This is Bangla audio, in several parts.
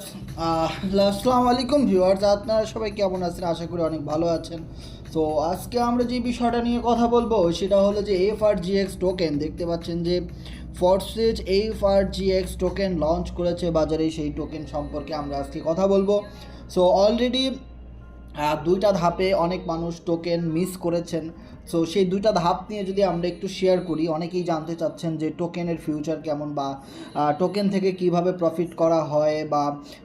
আসসালামু আলাইকুম ভিউয়ার্স, আপনারা সবাই কেমন আছেন? আশা করি অনেক ভালো আছেন। তো আজকে আমরা যে বিষয়টা নিয়ে কথা বলব, সেটা হলো যে এফ আর জিএক্স টোকেন। দেখতে পাচ্ছেন যে Forsage F R GX token launch করেছে বাজারে, সেই টোকেন সম্পর্কে আমরা আজকে কথা বলব। সো অলরেডি দুইটা ধাপে অনেক মানুষ টোকেন মিস করেছেন। সো সেই দুইটা ধাপ নিয়ে যদি আমরা একটু শেয়ার করি, অনেকেই জানতে চাচ্ছেন যে টোকেনের ফিউচার কেমন বা টোকেন থেকে কীভাবে প্রফিট করা হয় বা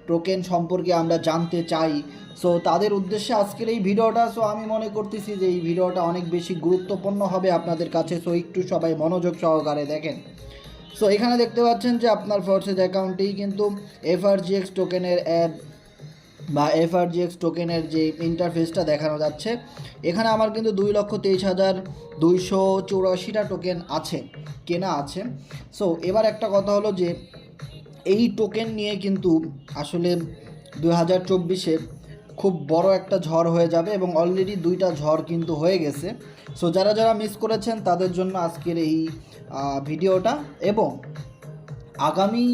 টোকেন সম্পর্কে আমরা জানতে চাই। সো তাদের উদ্দেশ্যে আজকের এই ভিডিওটা। সো আমি মনে করতেছি যে এই ভিডিওটা অনেক বেশি গুরুত্বপূর্ণ হবে আপনাদের কাছে। সো একটু সবাই মনোযোগ সহকারে দেখেন। সো এখানে দেখতে পাচ্ছেন যে আপনার ফোর্সেজ অ্যাকাউন্টেই কিন্তু এফআরজিএক্স টোকেনের অ্যাড বা এফআরজিএক্স টোকেনের যে ইন্টারফেসটা দেখানো যাচ্ছে, এখানে আমার কিন্তু দুই লক্ষ তেইশ হাজার দুইশো চৌরাশিটা টোকেন আছে, কেনা আছে। সো এবার একটা কথা হলো যে, এই টোকেন নিয়ে কিন্তু আসলে দুই হাজার চব্বিশে খুব বড় একটা ঝড় হয়ে যাবে এবং অলরেডি দুইটা ঝড় কিন্তু হয়ে গেছে। সো যারা যারা মিস করেছেন, তাদের জন্য আজকের এই ভিডিওটা এবং আগামী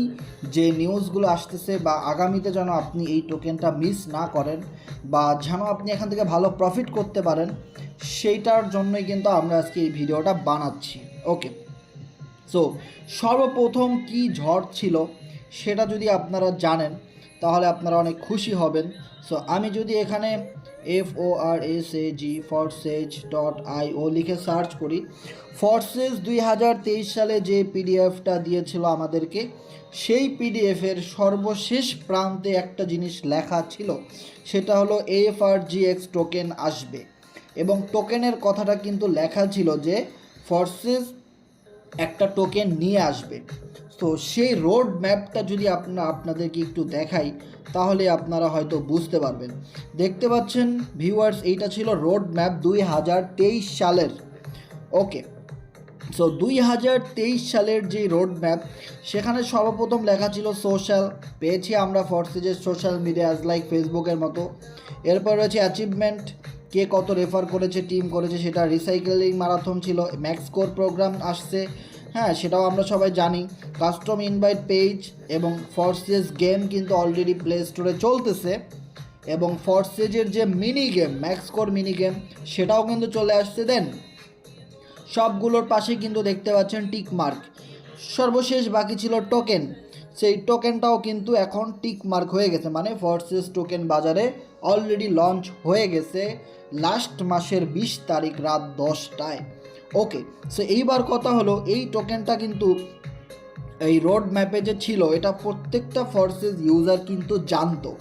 যে নিউজগুলো আসতেছে বা আগামীতে যেন আপনি এই টোকেনটা মিস না করেন বা যেন আপনি এখান থেকে ভালো প্রফিট করতে পারেন, সেইটার জন্যই কিন্তু আমরা আজকে এই ভিডিওটা বানাচ্ছি। ওকে সো সর্বপ্রথম কি ঝড় ছিল সেটা যদি আপনারা জানেন, তাহলে আপনারা অনেক খুশি হবেন। সো আমি যদি এখানে F O R S A G Forsage dot I O লিখে সার্চ করি ফরসেজ দুই হাজার তেইশ সালে যে পিডিএফটা দিয়েছিল আমাদেরকে, সেই পিডিএফের সর্বশেষ প্রান্তে একটা জিনিস লেখা ছিল, সেটা হলো F R G X token আসবে। এবং টোকেনের কথাটা কিন্তু লেখা ছিল যে ফরসেজ একটা টোকেন নিয়ে আসবে। তো সেই রোড ম্যাপটা যদি আপনার আপনাদেরকে একটু দেখাই, তাহলে আপনারা হয়তো বুঝতে পারবেন। দেখতে পাচ্ছেন ভিউয়ার্স এইটা ছিল রোড ম্যাপ দুই হাজার তেইশ সালের। ওকে সো দুই হাজার তেইশ সালের যে রোড ম্যাপ সেখানে সর্বপ্রথম লেখা ছিল সোশ্যাল পেয়েছি আমরা ফরসেজের সোশ্যাল মিডিয়াস লাইক ফেসবুকের মতো। এরপর রয়েছে অ্যাচিভমেন্ট কে কত রেফার করেছে টিম করেছে, সেটা রিসাইকেলিং মারাথন ছিল ম্যাক্স কোর প্রোগ্রাম আসছে। হ্যাঁ সেটাও আমরা সবাই জানি। কাস্টম ইনভাইট পেজ এবং ফরসেজ গেম কিন্তু অলরেডি প্লে স্টোরে চলতেছে। এবং ফরসেজের যে mini game max core mini game সেটাও কিন্তু চলে আসছে দেন সবগুলোর পাশে কিন্তু দেখতে পাচ্ছেন টিক মার্ক। সর্বশেষ বাকি ছিল টোকেন। সেই টোকেনটাও কিন্তু এখন টিক মার্ক হয়ে গেছে। মানে ফরসেস টোকেন বাজারে অলরেডি লঞ্চ হয়ে গেছে লাস্ট মাসের বিশ তারিখ রাত দশটায়। ওকে সো এইবার কথা হলো, এই টোকেনটা কিন্তু এই রোড ম্যাপে যে ছিল, এটা প্রত্যেকটা ফোর্সেস ইউজার কিন্তু জানতো।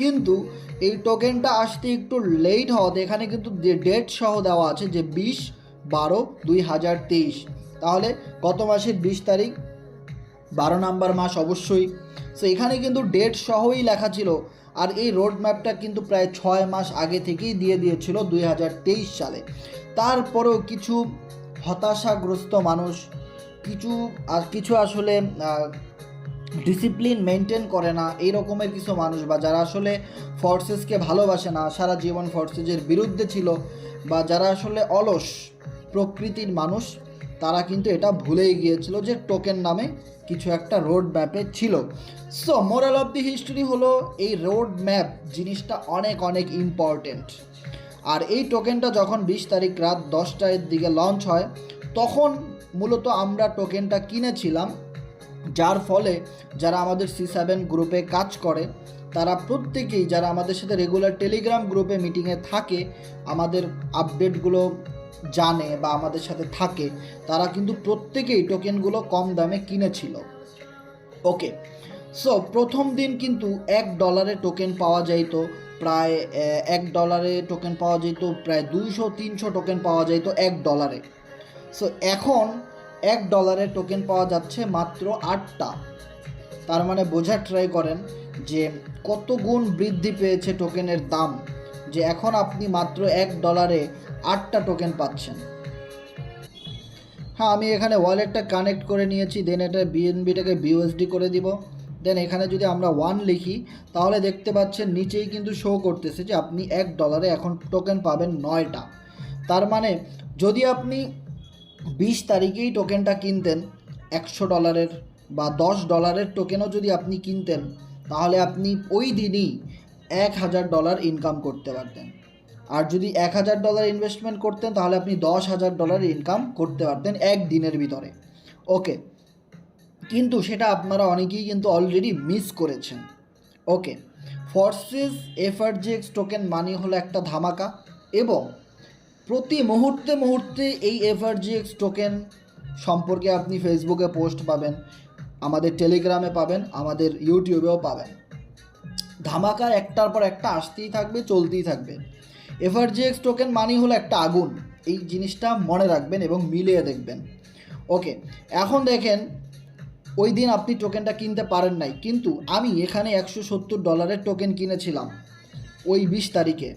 কিন্তু এই টোকেনটা আসতে একটু লেট হওয়াতে এখানে কিন্তু ডেট সহ দেওয়া আছে, যে বিশ বারো দুই হাজার তেইশ। তাহলে গত মাসের বিশ তারিখ, বারো নাম্বার মাস অবশ্যই। সো এখানে কিন্তু ডেট সহই লেখা ছিল, আর এই রোড ম্যাপটা কিন্তু প্রায় ছয় মাস আগে থেকেই দিয়ে দিয়েছিল দুই হাজার তেইশ সালে। তারপরেও কিছু হতাশাগ্রস্ত মানুষ, কিছু আর কিছু আসলে ডিসিপ্লিন মেনটেন করে না, এই রকমের কিছু মানুষ বা যারা আসলে ফোর্সেসকে ভালোবাসে না, সারা জীবন ফোর্সেসের বিরুদ্ধে ছিল বা যারা আসলে অলস প্রকৃতির মানুষ, তারা কিন্তু এটা ভুলেই গিয়েছিল যে টোকেন নামে কিছু একটা রোড ম্যাপে ছিল। So moral of the history হলো এই রোড ম্যাপ জিনিসটা অনেক অনেক ইম্পর্টেন্ট আর এই টোকেনটা যখন বিশ তারিখ রাত দশটার দিকে লঞ্চ হয়, তখন মূলত আমরা টোকেনটা কিনেছিলাম, যার ফলে যারা আমাদের সি সেভেন গ্রুপে কাজ করে, তারা প্রত্যেকেই যারা আমাদের সাথে রেগুলার টেলিগ্রাম গ্রুপে মিটিংয়ে থাকে, আমাদের আপডেটগুলো জানে বা আমাদের সাথে থাকে, তারা কিন্তু প্রত্যেকেই টোকেনগুলো কম দামে কিনেছিল। ওকে সো প্রথম দিন কিন্তু এক ডলারে টোকেন পাওয়া যাইতো, প্রায় এক ডলারে টোকেন পাওয়া যেত প্রায় দুইশো, তিনশো টোকেন পাওয়া যেত এক ডলারে সো এখন এক ডলারে টোকেন পাওয়া যাচ্ছে মাত্র আটটা। তার মানে বোঝার ট্রাই করেন যে কত গুণ বৃদ্ধি পেয়েছে টোকেনের দাম, যে এখন আপনি মাত্র এক ডলারে আটটা টোকেন পাচ্ছেন। হ্যাঁ আমি এখানে ওয়ালেটটা কানেক্ট করে নিয়েছি দেন এটা বিএনবিটাকে বিউএসডি করে দিব। দেন এখানে যদি আমরা ওয়ান লিখি, তাহলে দেখতে পাচ্ছেন নিচেই কিন্তু শো করতেছে যে আপনি এক ডলারে এখন টোকেন পাবেন নয়টা। তার মানে যদি আপনি বিশ তারিখেই টোকেনটা কিনতেন, একশো ডলারের বা দশ ডলারের টোকেনও যদি আপনি কিনতেন, তাহলে আপনি ওই দিনই এক হাজার ডলার ইনকাম করতে পারতেন। আর যদি এক হাজার ডলার ইনভেস্টমেন্ট করতেন, তাহলে আপনি দশ হাজার ডলার ইনকাম করতে পারতেন এক দিনের ভিতরে। ওকে কিন্তু সেটা আপনারা অনেকেই কিন্তু অলরেডি মিস করেছেন। Okay forces FRGX token money হলো একটা ধামাকা এবং প্রতি মুহূর্তে মুহূর্তে এই এফআরজিএক্স টোকেন সম্পর্কে আপনি ফেসবুকে পোস্ট পাবেন, আমাদের টেলিগ্রামে পাবেন, আমাদের ইউটিউবেও পাবেন। ধামাকা একটার পর একটা আসতেই থাকবে, চলতেই থাকবে। এফআরজিএক্স টোকেন মানি হলো একটা আগুন। এই জিনিসটা মনে রাখবেন এবং মিলিয়ে দেখবেন। ওকে এখন দেখেন ওই দিন আপনি টোকেনটা কিনতে পারেন নাই, কিন্তু আমি এখানে একশো সত্তর ডলারের টোকেন কিনেছিলাম ওই বিশ তারিখে।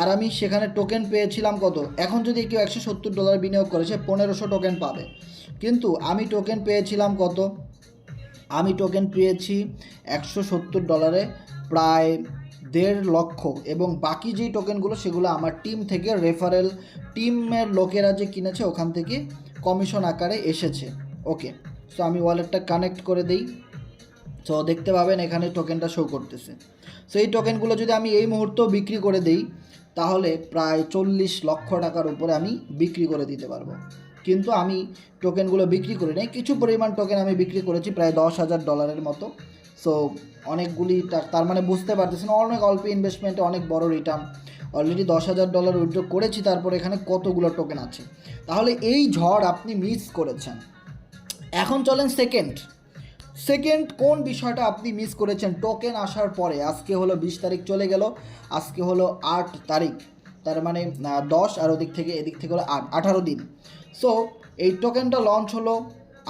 আর আমি সেখানে টোকেন পেয়েছিলাম কত? এখন যদি কেউ একশো সত্তর ডলার বিনিয়োগ করে, সে পনেরোশো টোকেন পাবে। কিন্তু আমি টোকেন পেয়েছিলাম কত? আমি টোকেন পেয়েছি একশো সত্তর ডলারে প্রায় দেড় লক্ষ এবং বাকি যেই টোকেনগুলো সেগুলো আমার টিম থেকে রেফারেল টিমের লোকেরা যে কিনেছে ওখান থেকে কমিশন আকারে এসেছে। ওকে সো আমি ওয়ালেটটা কানেক্ট করে দিই। সো দেখতে পাবেন এখানে টোকেনটা শো করতেছে। সো এই টোকেনগুলো যদি আমি এই মুহূর্তেও বিক্রি করে দিই, তাহলে প্রায় চল্লিশ লক্ষ টাকার উপরে আমি বিক্রি করে দিতে পারব। কিন্তু আমি টোকেনগুলো বিক্রি করি নাই। কিছু পরিমাণ টোকেন আমি বিক্রি করেছি, প্রায় দশ হাজার ডলারের মতো। সো অনেকগুলি তার মানে বুঝতে পারতেছেন, অনেক অল্প ইনভেস্টমেন্টে অনেক বড় রিটার্ন অলরেডি দশ হাজার ডলার উইথড্র করেছি, তারপর এখানে কতগুলো টোকেন আছে। তাহলে এই ঝড় আপনি মিস করেছেন। এখন চলেন সেকেন্ড সেকেন্ড কোন বিষয়টা আপনি মিস করেছেন? টোকেন আসার পরে, আজকে হলো বিশ তারিখ চলে গেল, আজকে হলো আট তারিখ। তার মানে দশ আর ওদিক থেকে, এদিক থেকে হলো আট, আঠারো দিন। সো এই টোকেনটা লঞ্চ হলো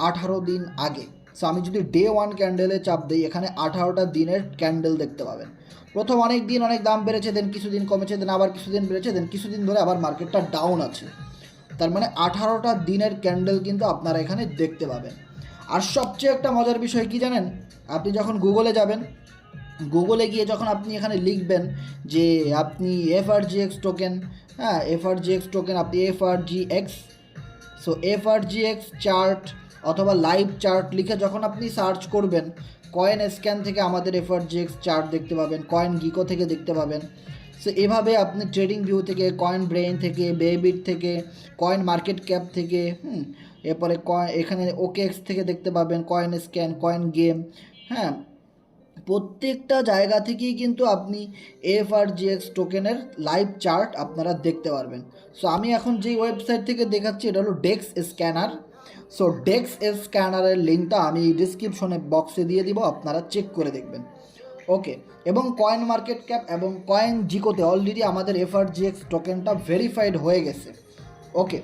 আঠারো দিন আগে। সো আমি যদি ডে ওয়ান ক্যান্ডেলে চাপ দিই, এখানে আঠারোটা দিনের ক্যান্ডেল দেখতে পাবেন। প্রথম অনেক দিন অনেক দাম বেড়েছে দেন কিছুদিন কমেছে দেন আবার কিছুদিন বেড়েছে দেন কিছুদিন ধরে আবার মার্কেটটা ডাউন আছে। তার মানে আঠারোটা দিনের ক্যান্ডেল কিন্তু আপনারা এখানে দেখতে পাবেন। আর সবচেয়ে একটা মজার বিষয় কি জানেন? আপনি যখন গুগলে যাবেন গুগলে গিয়ে যখন আপনি এখানে লিখবেন যে আপনি F R G X token হ্যাঁ F R G X token আপনি F R G X so F R G X chart অথবা লাইভ চার্ট লিখে যখন আপনি সার্চ করবেন কয়েন স্ক্যান থেকে আমাদের F R G X chart দেখতে পাবেন কয়েন গিকো থেকে দেখতে পাবেন। সো এভাবে আপনি ট্রেডিং ভিউ থেকে কয়েন ব্রেইন থেকে বেবিট থেকে কয়েন মার্কেট ক্যাপ থেকে, হুম, এরপরে কয়েন এখানে ওকেএক্স থেকে দেখতে পাবেন কয়েন স্ক্যান কয়েন গেম হ্যাঁ। প্রত্যেকটা জায়গা থেকেই কিন্তু আপনি এফ আর জিএক্স টোকেনের লাইভ চার্ট আপনারা দেখতে পারবেন। সো আমি এখন যেই ওয়েবসাইট থেকে দেখাচ্ছি, এটা হলো dex scanner so dex S স্ক্যানারের লিঙ্কটা আমি ডিসক্রিপশনে বক্সে দিয়ে দিব, আপনারা চেক করে দেখবেন। ওকে এবং কয়েন মার্কেট ক্যাপ এবং কয়েন জিকোতে অলরেডি আমাদের এফ আর জিএক্স টোকেনটা ভেরিফাইড হয়ে গেছে। ওকে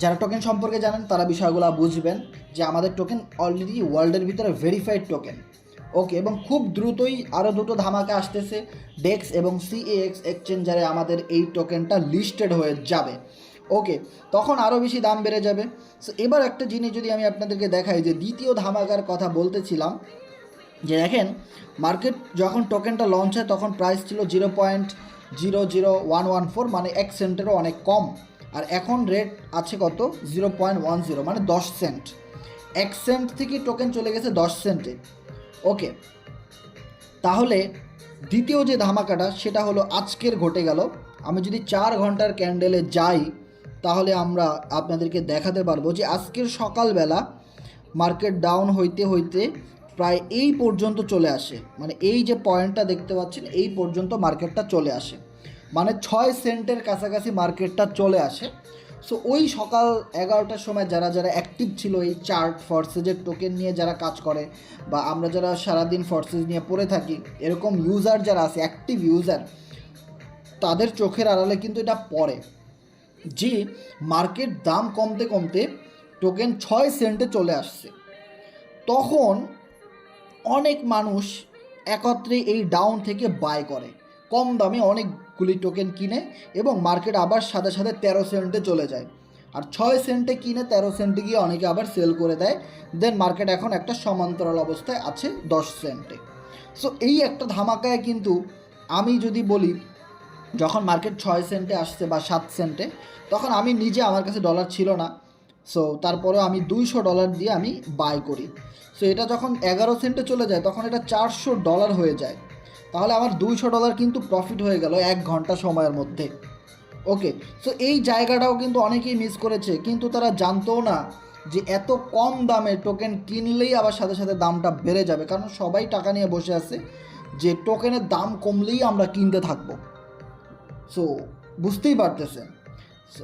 যারা টোকেন সম্পর্কে জানেন, তারা বিষয়গুলো বুঝবেন যে আমাদের টোকেন অলরেডি ওয়ার্ল্ডের ভিতরে ভেরিফাইড টোকেন ওকে এবং খুব দ্রুতই আরও দুটো ধামাকা আসতেছে ডেক্স এবং সিএএক্স এক্সচেঞ্জারে আমাদের এই টোকেনটা লিস্টেড হয়ে যাবে। ওকে তখন আরও বেশি দাম বেড়ে যাবে। সো এবার একটা জিনিস যদি আমি আপনাদেরকে দেখাই, যে দ্বিতীয় ধামাকার কথা বলতেছিলাম, যে দেখেন মার্কেট যখন টোকেনটা লঞ্চ হয়, তখন প্রাইস ছিল zero point zero zero one one four মানে এক সেন্টেরও অনেক কম। আর এখন রেট আছে কত? জিরো পয়েন্ট ওয়ান জিরো মানে দশ সেন্ট এক সেন্ট থেকে টোকেন চলে গেছে দশ সেন্টে ওকে তাহলে দ্বিতীয় যে ধামাকাটা, সেটা হলো আজকের ঘটে গেল। আমি যদি চার ঘণ্টার ক্যান্ডেলে যাই তাহলে আমরা আপনাদেরকে দেখাতে পারব যে আজকের সকালবেলা মার্কেট ডাউন হইতে হইতে প্রায় এই পর্যন্ত চলে আসে। মানে এই যে পয়েন্টটা দেখতে পাচ্ছেন, এই পর্যন্ত মার্কেটটা চলে আসে। মানে ছয় সেন্টের কাছাকাছি মার্কেটটা চলে আসে। সো ওই সকাল এগারোটার সময় যারা যারা অ্যাক্টিভ ছিল এই চার্ট ফর্সেজের টোকেন নিয়ে যারা কাজ করে বা আমরা যারা সারাদিন ফর্সেজ নিয়ে পড়ে থাকি, এরকম ইউজার যারা আছে অ্যাক্টিভ ইউজার তাদের চোখের আড়ালে কিন্তু এটা পড়ে। যে মার্কেট দাম কমতে কমতে টোকেন ছয় সেন্টে চলে আসছে। তখন অনেক মানুষ একত্রে এই ডাউন থেকে বাই করে। কম দামে অনেকগুলি টোকেন কিনে এবং মার্কেট আবার সাথে সাথে তেরো সেন্টে চলে যায়। আর ছয় সেন্টে কিনে তেরো সেন্টে গিয়ে অনেকে আবার সেল করে দেয়। দেন মার্কেট এখন একটা সমান্তরাল অবস্থায় আছে দশ সেন্টে সো এই একটা ধামাকায় কিন্তু আমি যদি বলি যখন মার্কেট ছয় সেন্টে আসছে বা সাত সেন্টে তখন আমি নিজে আমার কাছে ডলার ছিল না। সো তারপরেও আমি দুইশো ডলার দিয়ে আমি বাই করি। সো এটা যখন এগারো সেন্টে চলে যায়, তখন এটা চারশো ডলার হয়ে যায়। তাহলে আমার দুইশো ডলার কিন্তু প্রফিট হয়ে গেল এক ঘণ্টা সময়ের মধ্যে। ওকে সো এই জায়গাটাও কিন্তু অনেকেই মিস করেছে। কিন্তু তারা জানতো না যে এত কম দামে টোকেন কিনলেই আবার সাথে সাথে দামটা বেড়ে যাবে। কারণ সবাই টাকা নিয়ে বসে আছে যে টোকেনের দাম কমলেই আমরা কিনতে থাকব। সো বুঝতেই পারতেছেন। So,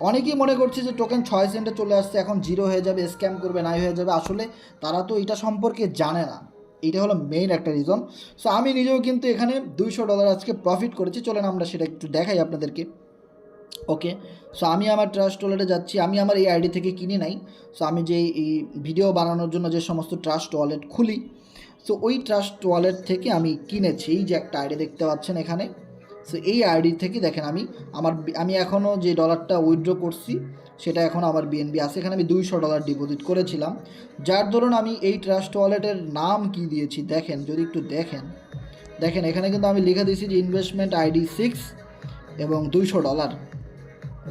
অনেকেই মনে করছে যে টোকেন ছয় সেন্টে চলে আসছে এখন জিরো হয়ে যাবে স্ক্যাম করবে নাই হয়ে যাবে। আসলে তারা তো এটা সম্পর্কে জানে না। এটা হলো মেইন একটা রিজন সো আমি নিজেও কিন্তু এখানে দুইশো ডলার আজকে প্রফিট করেছি। চলেন আমরা সেটা একটু দেখাই আপনাদেরকে। ওকে সো আমি আমার ট্রাস্ট ওয়ালেটে যাচ্ছি। আমি আমার এই আইডি থেকে কিনে নাই। সো আমি যে এই ভিডিও বানানোর জন্য যে সমস্ত ট্রাস্ট ওয়ালেট খুলি। সো ওই ট্রাস্ট ওয়ালেট থেকে আমি কিনেছি। এই যে একটা আইডি দেখতে পাচ্ছেন এখানে। সো এই আইডি থেকে দেখেন আমি, আমার আমি এখনও যে ডলারটা উইথড্র করছি, সেটা এখন আমার বিএনবি আছে। এখানে আমি দুইশো ডলার ডিপোজিট করেছিলাম। যার ধরুন আমি এই ট্রাস্ট ওয়ালেটের নাম কি দিয়েছি, দেখেন, যদি একটু দেখেন। দেখেন, এখানে কিন্তু আমি লিখে দিয়েছি যে ইনভেস্টমেন্ট আইডি সিক্স এবং দুইশো ডলার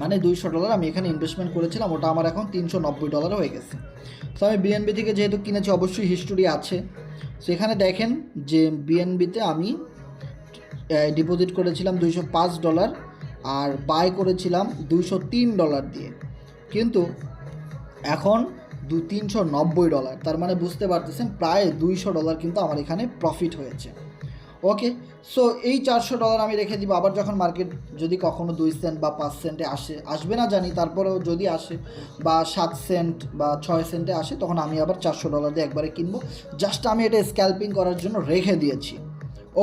মানে দুইশো ডলার আমি এখানে ইনভেস্টমেন্ট করেছিলাম, ওটা আমার এখন তিনশো নব্বই ডলার হয়ে গেছে। তো আমি বিএনবি থেকে যেহেতু কিনেছি, অবশ্যই হিস্টোরি আছে। সেখানে দেখেন যে বিএনবিতে আমি ডিপোজিট করেছিলাম দুইশো পাঁচ ডলার আর বাই করেছিলাম দুইশো তিন ডলার দিয়ে। কিন্তু এখন দু তিনশো নব্বই ডলার তার মানে বুঝতে পারতেছেন প্রায় দুইশো ডলার কিন্তু আমার এখানে প্রফিট হয়েছে। ওকে সো এই চারশো ডলার আমি রেখে দিব। আবার যখন মার্কেট যদি কখনো দুই সেন্ট বা পাঁচ সেন্টে আসে, আসবে না জানি, তারপরেও যদি আসে বা সাত সেন্ট বা ছয় সেন্টে আসে, তখন আমি আবার চারশো ডলার দিয়ে একবারে কিনবো। জাস্ট আমি এটা স্ক্যাল্পিং করার জন্য রেখে দিয়েছি।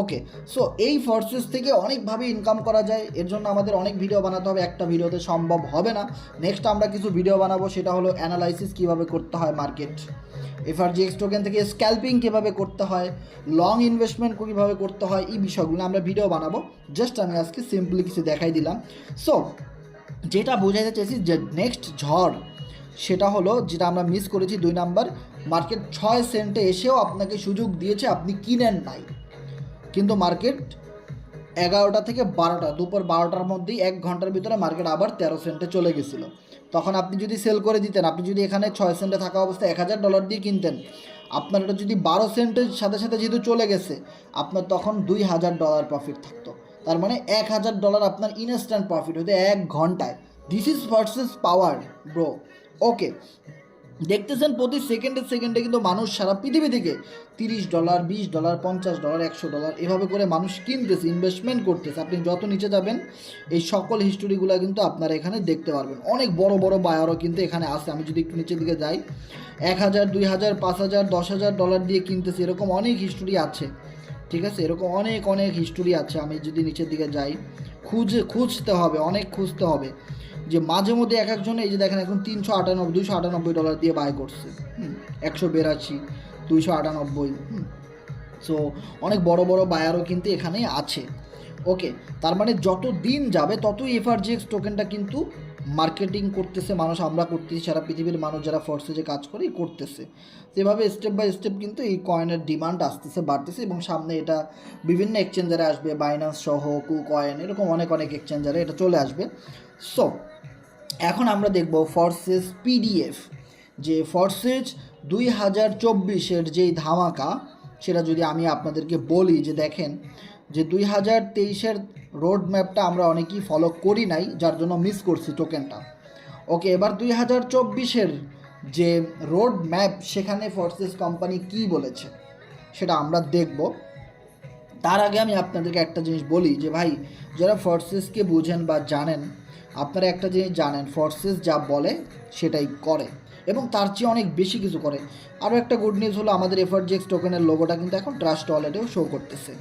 ওকে সো এই ফোর্সেস থেকে অনেকভাবে ইনকাম করা যায়। এর জন্য আমাদের অনেক ভিডিও বানাতে হবে। একটা ভিডিওতে সম্ভব হবে না। নেক্সট আমরা কিছু ভিডিও বানাবো। সেটা হলো অ্যানালাইসিস কীভাবে করতে হয় মার্কেট এফআরজিএক্স টোকেন থেকে স্ক্যাল্পিং কীভাবে করতে হয় লং ইনভেস্টমেন্ট কীভাবে করতে হয়, এই বিষয়গুলো আমরা ভিডিও বানাবো। জাস্ট আমি আজকে সিম্পলি কিছু দেখাই দিলাম। সো যেটা বোঝাইতে চাইছি যে নেক্সট ঝড়, সেটা হলো যেটা আমরা মিস করেছি দুই নাম্বার মার্কেট ছয় সেন্টে এসেও আপনাকে সুযোগ দিয়েছে, আপনি কিনেন নাই। কিন্তু মার্কেট এগারোটা থেকে বারোটা, দুপুর বারোটার মধ্যেই এক ঘণ্টার ভিতরে মার্কেট আবার তেরো সেন্টে চলে গেছিল। তখন আপনি যদি সেল করে দিতেন, আপনি যদি এখানে ছয় সেন্টে থাকা অবস্থায় এক হাজার ডলার দিয়ে কিনতেন, আপনার এটা যদি বারো সেন্টের সাথে সাথে যেহেতু চলে গেছে, আপনার তখন দুই হাজার ডলার প্রফিট থাকতো। তার মানে এক হাজার ডলার আপনার ইনস্ট্যান্ট প্রফিট হতো এক ঘন্টায়। This is versus power bro okay দেখতেছেন প্রতি সেকেন্ডে সেকেন্ডে কিন্তু মানুষ সারা পৃথিবী থেকে তিরিশ ডলার বিশ ডলার পঞ্চাশ ডলার একশো ডলার এভাবে করে মানুষ কিনতেছে ইনভেস্টমেন্ট করতেছে। আপনি যত নিচে যাবেন, এই সকল হিস্টোরিগুলো কিন্তু আপনারা এখানে দেখতে পারবেন। অনেক বড় বড় বায়ারও কিন্তু এখানে আছে। আমি যদি একটু নিচের দিকে যাই, এক হাজার, দুই হাজার, পাঁচ হাজার, দশ হাজার ডলার দিয়ে কিনতেছে, এরকম অনেক হিস্টোরি আছে। ঠিক আছে? এরকম অনেক অনেক হিস্টোরি আছে। আমি যদি নিচের দিকে যাই, খুঁজে, খুঁজতে হবে, অনেক খুঁজতে হবে। যে মাঝে মধ্যে এক একজনে, এই যে দেখেন এখন তিনশো আটানব্বই দুশো আটানব্বই ডলার দিয়ে বাই করছে। একশো বিরাশি, দুইশো আটানব্বই সো অনেক বড় বড় বায়ারও কিন্তু এখানে আছে। ওকে তার মানে যত দিন যাবে, ততই এফআরজিএক্স টোকেনটা কিন্তু মার্কেটিং করতেছে, মানুষ আমরা করতেছি, সারা পৃথিবীর মানুষ যারা ফোর্সেজে কাজ করে করতেছে। সেভাবে স্টেপ বাই স্টেপ কিন্তু এই কয়েনের ডিমান্ড আসতেছে, বাড়তেছে এবং সামনে এটা বিভিন্ন এক্সচেঞ্জারে আসবে বাইন্যান্স সহ কু কয়েন এরকম অনেক অনেক এক্সচেঞ্জারে এটা চলে আসবে। সো এখন আমরা দেখব ফর্সেস পিডিএফ যে ফর্সেজ দুই হাজার চব্বিশের যেই ধামাকা, সেটা যদি আমি আপনাদেরকে বলি, যে দেখেন, যে দুই হাজার তেইশের রোড ম্যাপটা আমরা অনেকেই ফলো করি নাই, যার জন্য মিস করছি টোকেনটা ওকে এবার দুই হাজার চব্বিশের যে রোড ম্যাপ সেখানে ফর্সেস কোম্পানি কি বলেছে, সেটা আমরা দেখব। তার আগে আমি আপনাদেরকে একটা জিনিস বলি যে ভাই, যারা ফোর্সেসকে বুঝেন বা জানেন, আপনারা একটা জিনিস জানেন ফোর্সেস যা বলে সেটাই করে এবং তার চেয়ে অনেক বেশি কিছু করে। আরও একটা গুড নিউজ হলো, আমাদের এফআরজিএক্স টোকেনের লোগোটা কিন্তু এখন ট্রাস্ট ওয়ালেটেও শো করতেছে।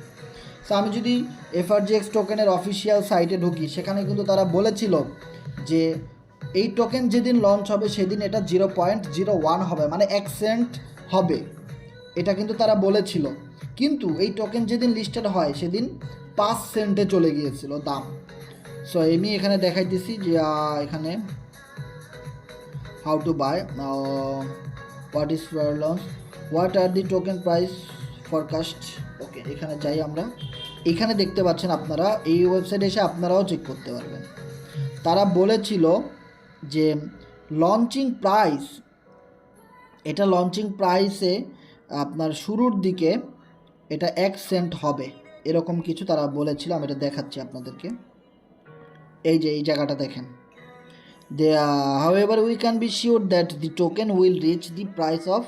তো আমি যদি এফআরজিএক্স টোকেনের অফিসিয়াল সাইটে ঢুকি, সেখানে কিন্তু তারা বলেছিল যে এই টোকেন যেদিন লঞ্চ হবে, সেদিন এটা জিরো পয়েন্ট জিরো ওয়ান হবে মানে এক সেন্ট হবে। এটা কিন্তু তারা বলেছিল। কিন্তু এই টোকেন যেদিন লিস্টেড হয়, সেদিন পাঁচ সেন্টে চলে গিয়েছিল দাম। সো আমি এখানে দেখাইতেছি যে এখানে how to buy what is launch what are the token price forecast okay এখানে যাই আমরা। এখানে দেখতে পাচ্ছেন আপনারা, এই ওয়েবসাইটে এসে আপনারাও চেক করতে পারবেন। তারা বলেছিল যে লঞ্চিং প্রাইস এটা লঞ্চিং প্রাইসে আপনার শুরুর দিকে এটা এক সেন্ট হবে। এরকম কিছু তারা বলেছিল, আমি এটা দেখাচ্ছি আপনাদেরকে। এই যে, এই জায়গাটা দেখেন। They however we can be sure that the token will reach the price of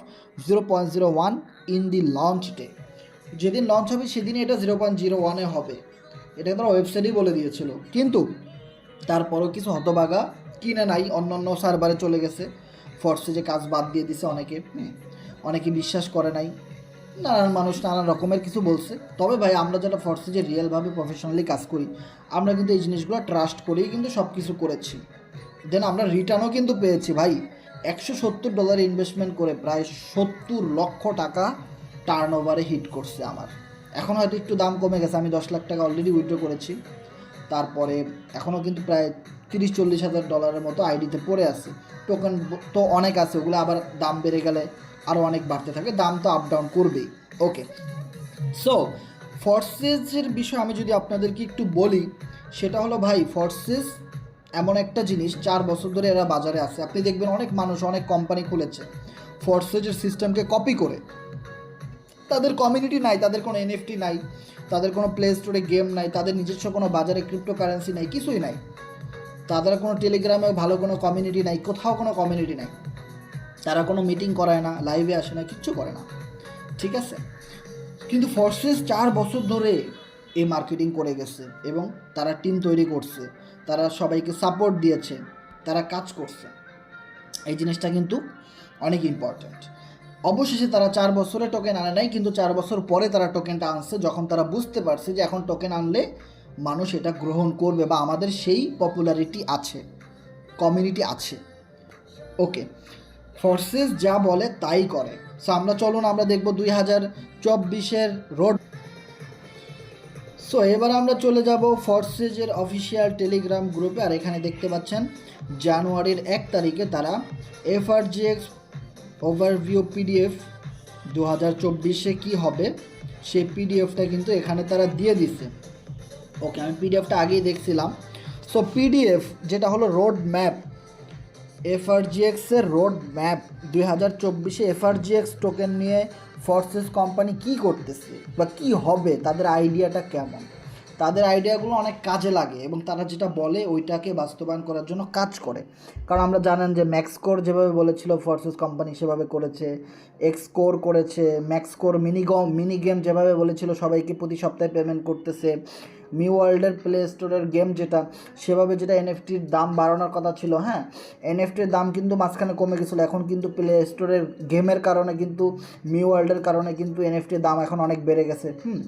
zero point zero one in the launch day যেদিন লঞ্চ হবে, সেদিনই এটা জিরো পয়েন্ট জিরো ওয়ানে হবে। এটা তারা ওয়েবসাইটেই বলে দিয়েছিল। কিন্তু তারপরও কিছু হতবাগা কিনে নাই অন্য অন্য সার্ভারে চলে গেছে। ফর্সে যে কাজ বাদ দিয়ে দিছে অনেকে অনেকে বিশ্বাস করে নাই। নানান মানুষ নানান রকমের কিছু বলছে। তবে ভাই, আমরা যারা ফর্সে যে রিয়েলভাবে প্রফেশনালি কাজ করি, আমরা কিন্তু এই জিনিসগুলো ট্রাস্ট করেই কিন্তু সব কিছু করেছি। দেন আমরা রিটার্নও কিন্তু পেয়েছি ভাই। একশো সত্তর ডলার ইনভেস্টমেন্ট করে প্রায় সত্তর লক্ষ টাকা টার্ন ওভারে হিট করছে আমার। এখন হয়তো একটু দাম কমে গেছে, আমি দশ লাখ টাকা অলরেডি উইথড্র করেছি। তারপরে এখনও কিন্তু প্রায় তিরিশ চল্লিশ হাজার ডলারের মতো আইডিতে পড়ে আছে। টোকেন তো অনেক আছে, ওগুলো আবার দাম বেড়ে গেলে আরও অনেক বাড়তে থাকে, দাম তো আপ ডাউন করবেই। ওকে সো ফর্সেসের বিষয়ে আমি যদি আপনাদেরকে একটু বলি, সেটা হলো ভাই ফর্সেস এমন একটা জিনিস, চার বছর ধরে এরা বাজারে আছে। আপনি দেখবেন অনেক মানুষ, অনেক কোম্পানি খুলেছে ফর্সেজের সিস্টেমকে কপি করে। তাদের কমিউনিটি নাই, তাদের কোনো এনএফটি নাই, তাদের কোনো প্লে স্টোরে গেম নাই, তাদের নিজস্ব কোনো বাজারে ক্রিপ্টো কারেন্সি নাই, কিছুই নাই। তাদের কোনো টেলিগ্রামে ভালো কোনো কমিউনিটি নাই, কোথাও কোনো কমিউনিটি নাই। তারা কোনো মিটিং করায় না লাইভে আসে না, কিচ্ছু করে না। ঠিক আছে? কিন্তু ফোর্সেস চার বছর ধরে এই মার্কেটিং করে গেছে এবং তারা টিম তৈরি করছে, তারা সবাইকে সাপোর্ট দিয়েছে, তারা কাজ করছে। এই জিনিসটা কিন্তু অনেক ইম্পর্ট্যান্ট অবশেষে তারা চার বছরে টোকেন আনে নাই, কিন্তু চার বছর পরে তারা টোকেনটা আনছে, যখন তারা বুঝতে পারছে যে এখন টোকেন আনলে মানুষ এটা গ্রহণ করবে বা আমাদের সেই পপুলারিটি আছে কমিউনিটি আছে। ওকে ফোর্সেস যা বলে তাই করে। সো আমরা চলুন, আমরা দেখব দুই হাজার চব্বিশের রোড সো এবার আমরা চলে যাব ফোর্সেজের অফিসিয়াল টেলিগ্রাম গ্রুপে আর এখানে দেখতে পাচ্ছেন, জানুয়ারির এক তারিখে তারা এফআরজিএক্স ওভারভিউ পিডিএফ দু হাজার চব্বিশে কী হবে, সেই পিডিএফটা কিন্তু এখানে তারা দিয়ে দিছে ওকে আমি পিডিএফটা আগেই দেখছিলাম। সো পিডিএফ যেটা হলো রোড ম্যাপ এফআরজিএক্সের রোড ম্যাপ। দুই হাজার চব্বিশে এফআরজিএক্স টোকেন নিয়ে ফোর্সেস কোম্পানি কি করতেছে বা কি হবে, তাদের আইডিয়াটা কেমন? তাদের আইডিয়াগুলো অনেক কাজে লাগে এবং তারা যেটা বলে ওইটাকে বাস্তবায়ন করার জন্য কাজ করে। কারণ আমরা জানেন যে ম্যাক্সকোর যেভাবে বলেছিল, ফোর্সেস কোম্পানি সেভাবে করেছে, এক্সকোর করেছে, ম্যাক্সকোর মিনিগম মিনি গেম যেভাবে বলেছিল, সবাইকে প্রতি সপ্তাহে পেমেন্ট করতেছে। মি ওয়ার্ল্ডের প্লে স্টোরের গেম যেটা, সেভাবে যেটা এনএফটির দাম বাড়ানোর কথা ছিল হ্যাঁ? এনএফটির দাম কিন্তু মাঝখানে কমে গেছিল, এখন কিন্তু প্লে স্টোরের গেমের কারণে কিন্তু, মি ওয়ার্ল্ডের কারণে কিন্তু এনএফটির দাম এখন অনেক বেড়ে গেছে, হুম?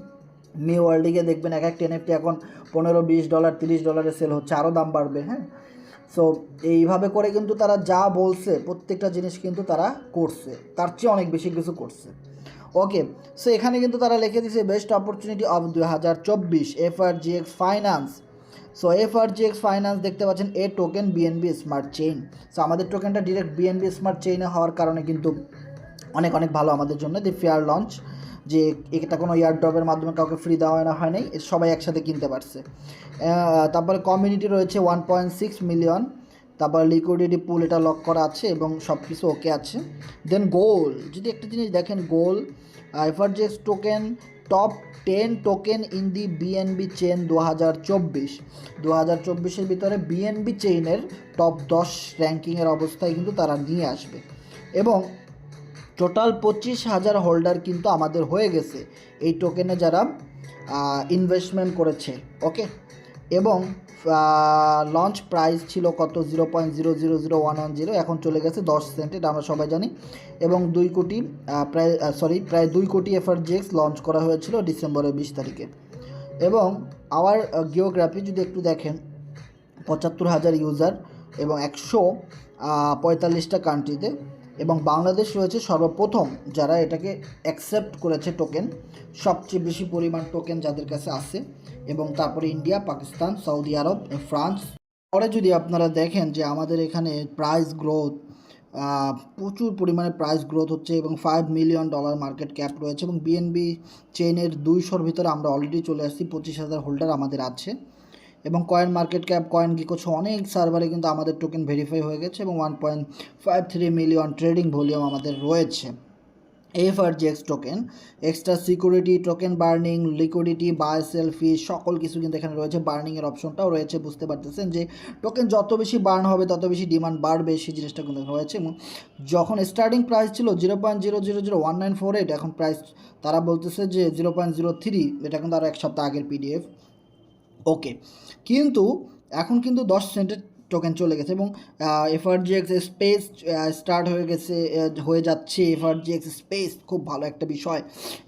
মি ওয়ার্ল্ডে গিয়ে দেখবেন এক একটা এনএফটি এখন পনেরো, বিশ ডলার, তিরিশ ডলারে সেল হচ্ছে আরও দাম বাড়বে হ্যাঁ? সো এইভাবে করে কিন্তু তারা যা বলছে, প্রত্যেকটা জিনিস কিন্তু তারা করছে, তার চেয়ে অনেক বেশি কিছু করছে। ওকে সো এখানে কিন্তু তারা লিখে দিয়েছে বেস্ট অপরচুনিটি অফ দু হাজার চব্বিশ F R G X finance so F R G X finance দেখতে পাচ্ছেন a token BNB smart chain so আমাদের টোকেনটা ডিরেক্ট বিএনবি স্মার্ট চেইনে হওয়ার কারণে কিন্তু অনেক অনেক ভালো আমাদের জন্য। দি ফেয়ার লঞ্চ যে এটা কোনো ইয়ার ড্রপের মাধ্যমে কাউকে ফ্রি দেওয়া হয় না নাই, সবাই একসাথে কিনতে পারছে। তারপরে কমিউনিটি রয়েছে ওয়ান পয়েন্ট সিক্স মিলিয়ন তারপর লিকুইডিটি পুল এটা লক করা আছে এবং সব কিছু ওকে আছে। দেন গোল যদি একটা জিনিস দেখেন goal FRGX token top ten token in the BNB chain দু হাজার চব্বিশ। দু হাজার চব্বিশের ভিতরে বিএনবি চেইনের টপ দশ র্যাঙ্কিংয়ের অবস্থায় কিন্তু তারা নিয়ে আসবে। এবং টোটাল পঁচিশ হাজার হোল্ডার কিন্তু আমাদের হয়ে গেছে। এই টোকেনে যারা ইনভেস্টমেন্ট করেছে ওকে এবং লঞ্চ প্রাইস ছিল কত? Zero point zero zero zero one one zero এখন চলে গেছে দশ সেন্ট এটা আমরা সবাই জানি। এবং দুই কোটি প্রায় সরি প্রায় দুই কোটি এফআরজিএক্স লঞ্চ করা হয়েছিল ডিসেম্বরের বিশ তারিখে। এবং আওয়ার জিওগ্রাফি যদি একটু দেখেন, পঁচাত্তর হাজার ইউজার এবং একশো পঁয়তাল্লিশটা কান্ট্রিতে এবং বাংলাদেশ রয়েছে সর্বপ্রথম যারা এটাকে অ্যাকসেপ্ট করেছে টোকেন সবচেয়ে বেশি পরিমাণ টোকেন যাদের কাছে আছে। এবং তারপরে India, Pakistan, Saudi Arab, France. পরে যদি আপনারা দেখেন যে আমাদের এখানে প্রাইস গ্রোথ প্রচুর পরিমাণে প্রাইস গ্রোথ হচ্ছে এবং five million dollar market cap রয়েছে এবং বিএনবি চেইনের দুইশোর ভিতরে আমরা অলরেডি চলে আসছি, পঁচিশ হাজার হোল্ডার আমাদের আছে। এবং কয়েন মার্কেট ক্যাপ কয়েন গিকোছ অনেক সার্ভারে কিন্তু আমাদের টোকেন ভেরিফাই হয়ে গেছে এবং one point five three million trading volume আমাদের রয়েছে। FRGX token extra security token burning liquidity buy selfie সকল কিছু কিন্তু এখানে রয়েছে। বার্নিংয়ের অপশনটাও রয়েছে, বুঝতে পারতেছেন যে টোকেন যত বেশি বার্ন হবে, তত বেশি ডিমান্ড বাড়বে, সেই জিনিসটা কিন্তু রয়েছে। এবং যখন স্টার্টিং প্রাইস ছিল zero point zero zero zero one nine four eight এখন প্রাইস তারা বলতেছে যে জিরো পয়েন্ট জিরো থ্রি এটা কিন্তু আরও এক সপ্তাহ আগের পিডিএফ ওকে কিন্তু এখন কিন্তু দশ সেন্টের টোকেন চলে গেছে এবং এফআরজিএক্স স্পেস স্টার্ট হয়ে গেছে হয়ে যাচ্ছে এফআরজিএক্স স্পেস খুব ভালো একটা বিষয়।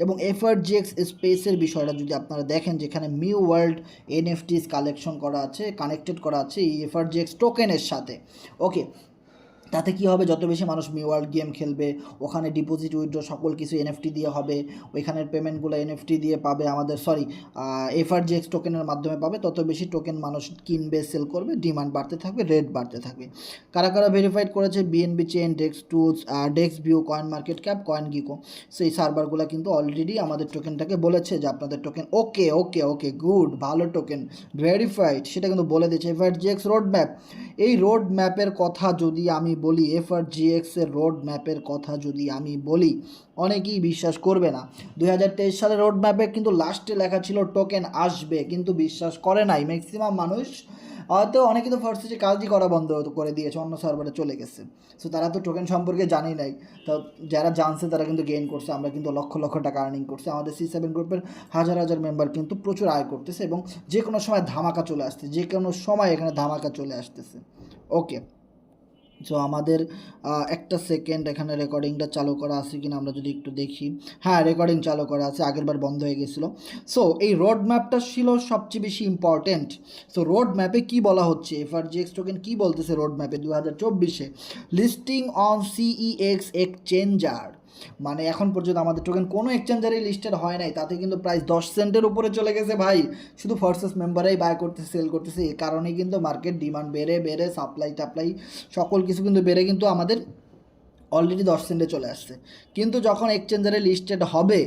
এবং এফআরজিএক্স স্পেসের বিষয়টা যদি আপনারা দেখেন, যেখানে মিউ ওয়ার্ল্ড এনএফটিস কালেকশন করা আছে কানেক্টেড করা আছে এই এফআরজিএক্স টোকেনের সাথে। ওকে তাতে কি হবে? যত বেশি মানুষ মি ওয়ার্ল্ড গেম খেলবে, ওখানে ডিপোজিট উইথড্র সকল কিছু এনএফটি দিয়ে হবে, ওইখানের পেমেন্টগুলো এনএফটি দিয়ে পাবে আমাদের সরি এফআরজিএক্স টোকেনের মাধ্যমে পাবে। তত বেশি টোকেন মানুষ কিনবে সেল করবে ডিমান্ড বাড়তে থাকবে রেট বাড়তে থাকবে। কারা কারা ভেরিফাইড করেছে? BNB chain dex tools dex view coin market cap coin gecko সেই সার্ভারগুলো কিন্তু অলরেডি আমাদের টোকেনটাকে বলেছে যে আপনাদের token okay okay okay good ভালো টোকেন ভেরিফাইড সেটা কিন্তু বলে দিয়েছে এফআরজিএক্স রোড ম্যাপ এই রোড ম্যাপের কথা যদি আমি বলি এফআরজিএক্স এর রোড ম্যাপের কথা যদি আমি বলি, অনেকেই বিশ্বাস করবে না। দুই হাজার তেইশ সালের রোড ম্যাপে কিন্তু লাস্টে লেখা ছিল টোকেন আসবে কিন্তু বিশ্বাস করে নাই। ম্যাক্সিমাম মানুষ, হয়তো অনেকে তো ফার্স্ট ফার্স্টে কাজই করা বন্ধ করে দিয়েছে, অন্য সার্ভারে চলে গেছে। সো তারা তো টোকেন সম্পর্কে জানেই নাই। তো, যারা জানছে তারা কিন্তু গেইন করছে। আমরা কিন্তু লক্ষ লক্ষ টাকা আর্নিং করছি। আমাদের সি সেভেন গ্রুপের হাজার হাজার মেম্বার কিন্তু প্রচুর আয় করতেছে এবং যে কোনো সময় ধামাকা চলে আসছে। যে কোনো সময় এখানে ধামাকা চলে আসতেছে। ওকে সো আমাদের একটা সেকেন্ড এখানে রেকর্ডিংটা চালু করা আছে কিনা আমরা যদি একটু দেখি। হ্যাঁ রেকর্ডিং চালু করা আছে, আগেরবার বন্ধ হয়ে গেছিল। সো এই রোড ম্যাপটা ছিল সবচেয়ে বেশি ইম্পর্টেন্ট সো রোড ম্যাপে কী বলা হচ্ছে? এফ আর এফআরজিএক্স টোকেন কী বলতেছে রোড ম্যাপে দু হাজার চব্বিশে। লিস্টিং অন সিইএক্স এক্সচেঞ্জার মানে এখন পর্যন্ত আমাদের টোকেন কোনো এক্সচেঞ্জারই লিস্টেড হয় নাই। তাতে কিন্তু প্রাইস দশ সেন্টের উপরে চলে গেছে ভাই। শুধু ফোর্সেস মেম্বারাই বাই করতেছে সেল করতেছে। এই কারণে কিন্তু মার্কেট ডিমান্ড বেড়ে বেড়ে সাপ্লাই টাপ্লাই সকল কিছু কিন্তু বেড়ে কিন্তু আমাদের অলরেডি দশ সেন্টে চলে আসছে। কিন্তু যখন এক্সচেঞ্জারে লিস্টেড হবে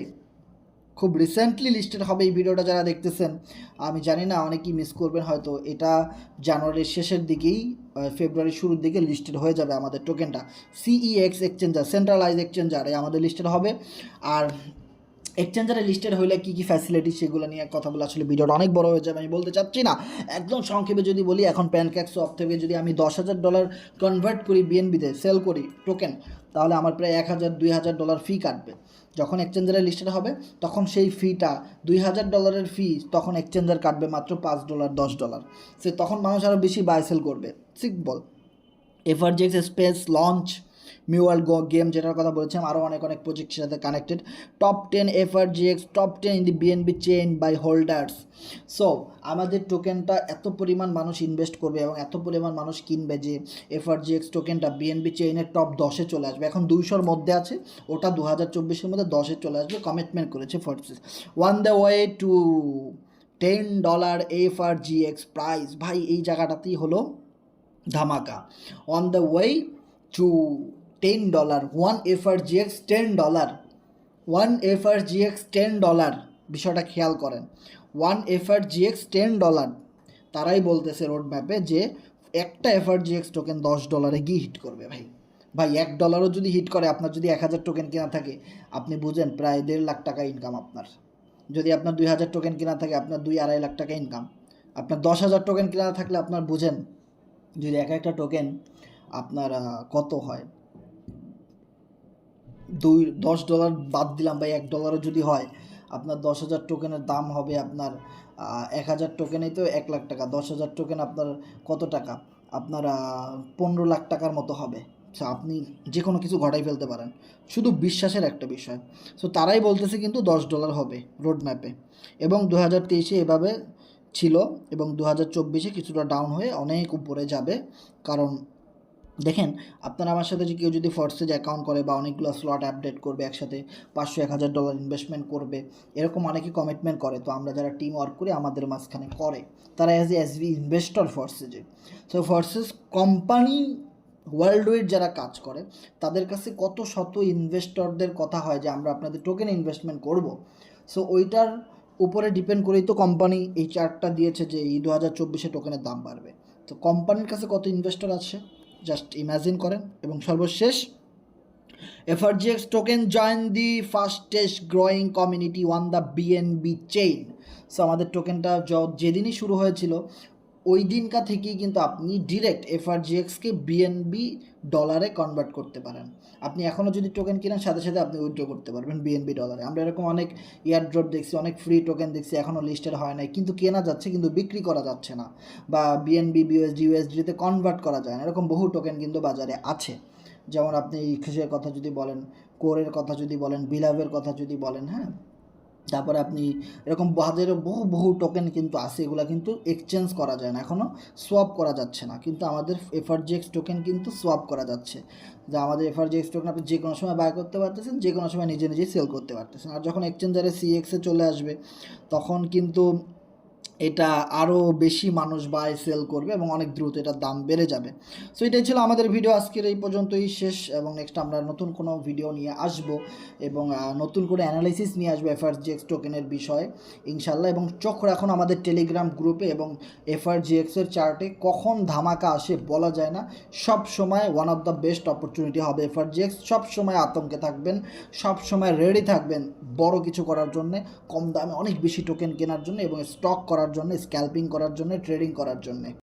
খুব রিসেন্টলি লিস্টেড হবে এই ভিডিওটা যারা দেখতেছেন, আমি জানি না, অনেকেই মিস করবেন হয়তো। এটা জানুয়ারির শেষের দিকেই ফেব্রুয়ারির শুরুর দিকে লিস্টেড হয়ে যাবে আমাদের টোকেনটা সিইএক্স এক্সচেঞ্জার সেন্ট্রালাইজ এক্সচেঞ্জারে আমাদের লিস্টেড হবে। আর এক্সচেঞ্জারে লিস্টেড হইলে কী কী ফ্যাসিলিটি সেগুলো নিয়ে কথা বলে, আসলে ভিডিওটা অনেক বড় হয়ে যাবে, আমি বলতে চাচ্ছি না। একদম সংক্ষেপে যদি বলি, এখন প্যানক্যাক সব থেকে যদি আমি দশ হাজার ডলার কনভার্ট করি বিএনবিতে সেল করি টোকেন তাহলে আমার প্রায় এক হাজার, দুই হাজার ডলার ফি কাটবে। যখন এক্সচেঞ্জারে লিস্টেড হবে, তখন সেই ফিটা দুই হাজার ডলারের ফি তখন এক্সচেঞ্জার কাটবে মাত্র পাঁচ ডলার দশ ডলার সে তখন মানুষ আরও বেশি বাই সেল করবে। সিকবল এফারজেক্স স্পেস লঞ্চ মিউয়াল গেম যেটার কথা বলেছিলাম আরও অনেক অনেক প্রজেক্টের সাথে connected top ten FRGX top ten in the BNB chain by holders so আমাদের টোকেনটা এত পরিমাণ মানুষ ইনভেস্ট করবে এবং এত পরিমাণ মানুষ কিনবে যে এফআরজিএক্স টোকেনটা বিএনবি চেইনের টপ দশে চলে আসবে। এখন দুইশোর মধ্যে আছে, ওটা দু হাজার চব্বিশের মধ্যে দশে চলে আসবে কমিটমেন্ট করেছে Forsage one the way to ten dollar F R G X price ভাই, এই জায়গাটাতেই হলো ধামাকা। On the way to ten dollar one F R G X ten dollar one F R G X ten dollar বিষয়টা খেয়াল করেন। One F R G X ten dollar তারাই বলতেছে রোড ম্যাপে যে একটা F R G X token দশ ডলারে গিয়ে হিট করবে ভাই। ভাই, এক ডলারও যদি হিট করে, আপনার যদি এক হাজার টোকেন কেনা থাকে, আপনি বুঝেন প্রায় দেড় লাখ টাকা ইনকাম আপনার। যদি আপনার দুই হাজার টোকেন কেনা থাকে, আপনার দুই আড়াই লাখ টাকা ইনকাম আপনার দশ হাজার টোকেন কেনা থাকলে আপনার বুঝেন, যদি এক একটা টোকেন আপনার কত হয়? দুই, দশ ডলার বাদ দিলাম বা এক ডলারও যদি হয়, আপনার দশ হাজার টোকেনের দাম হবে আপনার এক হাজার টোকেনেই তো এক লাখ টাকা, দশ হাজার টোকেন আপনার কত টাকা? আপনার পনেরো লাখ টাকার মতো হবে। সো আপনি যে কোনো কিছু ঘটাই ফেলতে পারেন। শুধু বিশ্বাসের একটা বিষয়। সো তারাই বলতেছে কিন্তু দশ ডলার হবে রোড ম্যাপে এবং দু হাজার তেইশে এভাবে ছিল এবং দু হাজার চব্বিশে কিছুটা ডাউন হয়ে অনেক উপরে যাবে। কারণ দেখেন, আপনারা আমার সাথে যে কেউ যদি ফর্সেজ অ্যাকাউন্ট করে বা অনেকগুলো স্লট আপডেট করবে একসাথে, পাঁচশো, এক হাজার ডলার ইনভেস্টমেন্ট করবে, এরকম অনেকে কমিটমেন্ট করে। তো আমরা যারা টিম ওয়ার্ক করি, আমাদের মাঝখানে করে। তারা as a S B investor ফর্সেজে so Forsage company worldwide যারা কাজ করে, তাদের কাছে কত শত ইনভেস্টরদের কথা হয় যে, আমরা আপনাদের টোকেন ইনভেস্টমেন্ট করব? সো ওইটার উপরে ডিপেন্ড করেই তো কোম্পানি এই চার্টটা দিয়েছে যে, এই দু হাজার চব্বিশে টোকেনের দাম বাড়বে। তো কোম্পানির কাছে কত ইনভেস্টর আছে? জাস্ট ইম্যাজিন করেন। এবং সর্বশেষ FRGX token join the fastest growing community one the BNB chain so আমাদের টোকেনটা যেদিনই শুরু হয়েছিল ওই দিনকা থেকেই কিন্তু আপনি ডিরেক্ট এফআরজিএক্সকে বিএনবি ডলারে কনভার্ট করতে পারেন। আপনি এখনও যদি টোকেন কিনেন, সাথে সাথে আপনি উইথড্র করতে পারবেন বিএনবি ডলারে আমরা এরকম অনেক ইয়ারড্রপ দেখছি, অনেক ফ্রি টোকেন দেখছি এখনও লিস্টেড হয় নাই। কিন্তু কেনা যাচ্ছে, কিন্তু বিক্রি করা যাচ্ছে না। বা বিএনবি বিউএসডি ইউএসডিতে কনভার্ট করা যায় না। এরকম বহু টোকেন কিন্তু বাজারে আছে। যেমন আপনি ইখেসের কথা যদি বলেন কোরের কথা যদি বলেন বিলাভের কথা যদি বলেন হ্যাঁ? তারপরে আপনি এরকম বাজারে বহু বহু টোকেন কিন্তু আছে, এগুলো কিন্তু এক্সচেঞ্জ করা যায় না এখনও সোয়াপ করা যাচ্ছে না। কিন্তু আমাদের এফআরজিএক্স টোকেন কিন্তু সোয়াপ করা যাচ্ছে। যা আমাদের এফআরজিএক্স টোকেন আপনি যে কোনো সময় বাই করতে পারতেছেন যে কোনো সময় নিজে নিজেই সেল করতে পারতেছেন। আর যখন এক্সচেঞ্জারে সিএক্সে চলে আসবে, তখন কিন্তু এটা আরও বেশি মানুষ বাই সেল করবে এবং অনেক দ্রুত এটার দাম বেড়ে যাবে। সো এটাই ছিল আমাদের ভিডিও আজকের এই পর্যন্তই শেষ এবং নেক্সট আমরা নতুন কোনো ভিডিও নিয়ে আসব এবং নতুন করে অ্যানালাইসিস নিয়ে আসব এফআরজিএক্স টোকেনের বিষয়ে, ইনশাল্লাহ। এবং চোখ রাখুন আমাদের টেলিগ্রাম গ্রুপে এবং এফআরজিএক্সের চার্টে কখন ধামাকা আসে বলা যায় না। সব সময় one of the best opportunity হবে এফআরজিএক্স সব সময় আতঙ্কে থাকবেন, সব সময় রেডি থাকবেন বড় কিছু করার জন্য, কম দামে অনেক বেশি টোকেন কেনার জন্য এবং স্টক করার জন্য স্ক্যাল্পিং করার জন্য ট্রেডিং করার জন্য।